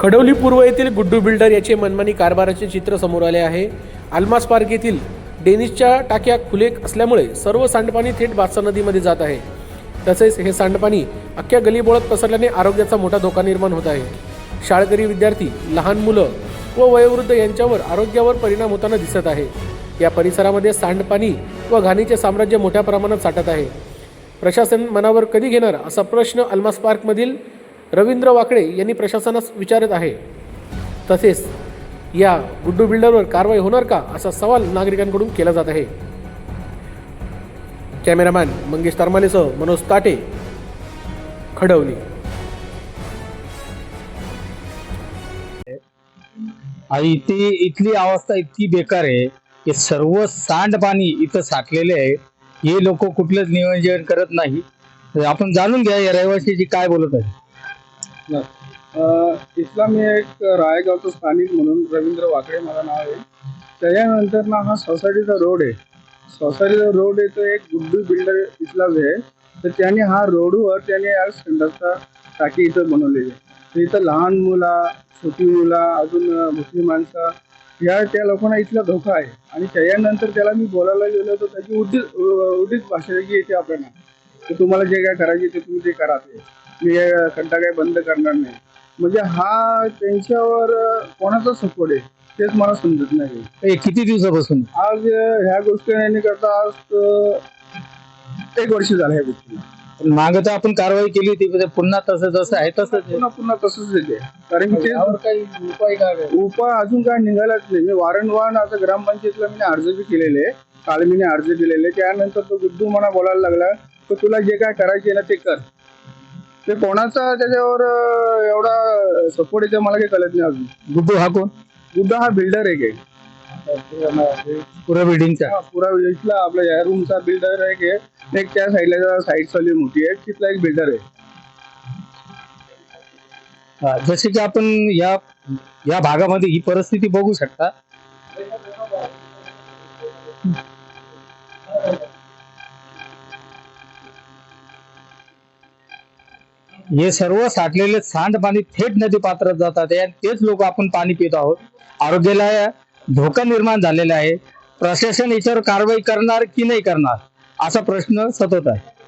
खडवली पूर्व येथील गुड्डू बिल्डर याचे मनमानी कारभाराचे चित्र समोर आले आहे. अल्मास पार्क येथील डेनिसच्या टाक्या खुले असल्यामुळे सर्व सांडपाणी थेट बादसा नदीमध्ये जात आहे. तसेच हे सांडपाणी अख्ख्या गलीबोळात पसरल्याने आरोग्याचा मोठा धोका निर्माण होत आहे. शाळकरी विद्यार्थी लहान मुलं व वयोवृद्ध यांच्यावर आरोग्यावर परिणाम होताना दिसत आहे. या परिसरामध्ये सांडपाणी व घाणीचे साम्राज्य मोठ्या प्रमाणात साठत आहे. प्रशासन मनावर कधी घेणार असा प्रश्न अल्मास पार्कमधील रवींद्र वाकडे यांनी प्रशासनास विचारत आहे. तसेच या गुड्डू बिल्डरवर कारवाई होणार का असा सवाल नागरिकांकडून केला जात आहे. कॅमेरामॅन मंगेश तरमालेसह मनोज ताटे खडवली. आणि इथे इथली अवस्था इतकी बेकार आहे की सर्व सांडपाणी इथं साठलेले आहे. हे लोक कुठलंच नियोजन करत नाही. आपण जाणून घ्या या रहिवाशाची काय बोलत आहे इथला मी एक रायगावचा स्थानिक म्हणून रवींद्र वाकडे माझं नाव आहे. त्याच्यानंतर ना हा सोसायटीचा रोड आहे. सोसायटीचा रोड आहे तो एक गुड्डू बिल्डर इथला आहे तर त्याने हा रोडवर त्याने आज संडासचा टाकी इथं बनवलेली आहे. तर इथं लहान मुला छोटी मुला अजून मुस्लिम मोठी माणसं या त्या लोकांना इथला धोका आहे. आणि त्याच्यानंतर त्याला मी बोलायला गेलो तर त्याची उद्दित उदित भाषा येते आपल्याला. तर तुम्हाला जे काय करायचे ते तुम्ही ते करा ते. मी हे खड्डा काय बंद करणार नाही. म्हणजे हा त्यांच्यावर कोणाचा सपोर्ट आहे? तेच मला समजत नाही. हे किती दिवसापासून? आज ह्या गोष्टी नाही करता आज एक वर्ष झालं ह्या गोष्टीला. माग तर आपण कारवाई केली होती पुन्हा तसं जसं आहे तसंच. पुन्हा पुन्हा तसंच येते कारण की यावर ते काही उपाय काय उपाय अजून काय निघालाच नाही. मी वारंवार आता ग्रामपंचायतीला मी अर्ज बी केलेले काल मी अर्ज दिलेले. त्यानंतर तो गुड्डू मला बोलायला लागला तर तुला जे काय करायचे ना ते कर. ते कोणाचा त्याच्यावर एवढा सपोर्ट येते मला काही कळत नाही अजून. गुड्डू हा कोण? गुड्डा हा बिल्डर आहे काही पुऱ्या बिल्डिंगचा पुरा इथला आपला या रूमचा बिल्डर आहे की. एक त्या साईडला साईड चालू मोठी आहे तिथला एक बिल्डर आहे. हा, जसे की आपण या या भागामध्ये ही परिस्थिती बघू शकता. हे सर्व साठलेले सांडपाणी थेट नदी पात्रात जातात आणि तेच लोक आपण पाणी पित आहोत. आरोग्याला धोका निर्माण झालेला आहे. प्रशासन याच्यावर कारवाई करणार की नाही करणार? असा प्रश्न सतत आहे.